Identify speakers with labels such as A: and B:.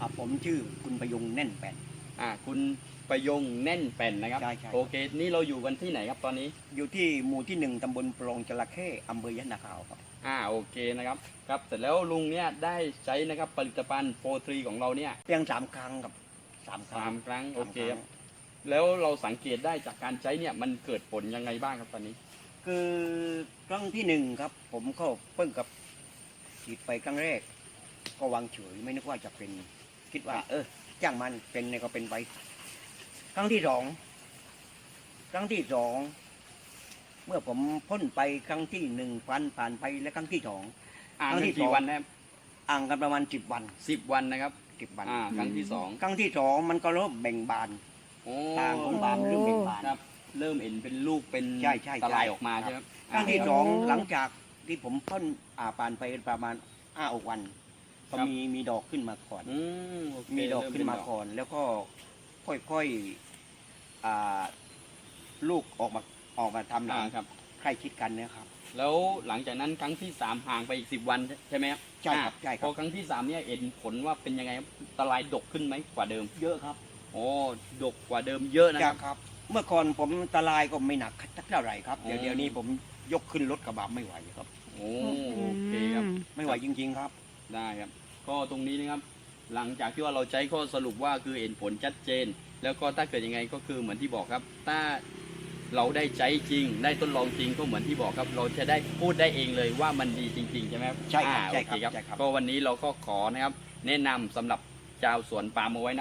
A: อะผมชื่อคุณประยุงแน่นแป่น
B: อ่าคุณประยงแน่นแป่นนะครับ
A: ใช่ใช่
B: โอเค นี่เราอยู่กันที่ไหนครับตอนนี้
A: อยู่ที่หมู่ที่หนึ่งตำบลปลงจระเข้อำเภอยะนาคาวครับ
B: อ่าโอเคนะครับครับเสร็จแล้วลุงเนี่ยได้ใช้นะครับผลิตภัณฑ์โฟทรีของเราเนี่ย
A: เพียงสามครั้งครับสามครั้
B: สางมครั้งโอ
A: สาม
B: เค
A: รั้ง
B: ครับแล้วเราสังเกตได้จากการใช้เนี่ยมันเกิดผลยังไงบ้างครับตอนนี้
A: คือครั้งที่หนึ่งครับ ผมก็เพิ่งกับฉีดไปครั้งแรก ก็วางเฉยไม่นึกว่าจะเป็น คิดว่า เออจ้างมันเป็นเนี่ยก็เป็นไป ครั้งที่สองครั้งที่สองเมื่อผมพ่นไปครั้งที่หนึ่งฟันผ่านไปและครั้งที่สอง
B: อ่า
A: ครั้งที่
B: กี่
A: สอง
B: วันนะครับ
A: อ่างกันประมาณสิบวัน
B: สิบวันนะครับ
A: สิบวัน
B: อ่าครั้งที่สอง
A: ครั้งที่สองมันก็เริ่มแบ่งบาน
B: โอ้
A: ตางของบานเริ่มแบ่งบาน
B: ครับ เริ่มเห็นเป็นลูกเป็น
A: ใช่ใช่ใช่
B: ตะลายออกมาใช่ไหม
A: ครั้งที่าสองหลังจากที่ผมพ่นอ่าปานไปประมาณห้าวัน ก็มีมีดอกขึ้นมาก่อน
B: อืมโเค
A: มีดอกขึ้นมา
B: เริ่เป็
A: ก่อน แล้วก็ค่อยๆอ่าลูกออกมาออกมาทำหลั
B: อ่างครับ
A: ใกล้ชิดกันเนี่ยครับ
B: แล้วหลังจากนั้นครั้งที่สามห่างไปอีกสิบวันใช่ไหมครับ
A: ใช่ครับ
B: อ่า
A: ใช่ค
B: พ
A: รั
B: อบครั้งที่สามเนี่ยเห็นผลว่าเป็นยังไงครับตะลายดกขึ้นไหมกว่าเดิม
A: เยอะครับ
B: โอ้ดกกว่าเดิมเยอะนะค
A: จา
B: รั
A: ก
B: บ
A: ครับ เมื่อก่อนผมตะลายก็ไม่หนักสักเท่าไหร่ครับเดี๋ยว
B: อืม
A: เดี๋ยวนี้ผมยกขึ้นรถกระบะไม่ไหวครับ
B: โอ้โอเคครับ
A: ไม่ไหวจริง ๆ ครับ
B: ได้ครับ ก็ตรงนี้นะครับ หลังจากที่ว่าเราใช้ข้อสรุปว่าคือเห็นผลชัดเจน แล้วก็ถ้าเกิดยังไงก็คือเหมือนที่บอกครับ ถ้าเราได้ใช้จริง ได้ทดลองจริงก็เหมือนที่บอกครับ เราจะได้พูดได้เองเลยว่ามันดีจริงๆใช่ไหมครับ
A: ใช่ครับ
B: อ่า
A: ใช่ครับ
B: โอเใช่
A: ครับ
B: ก็วันนี้เราก็ขอนะครับ แนะนำสำหรับชาวสวนปาล์มเอาไว้นะ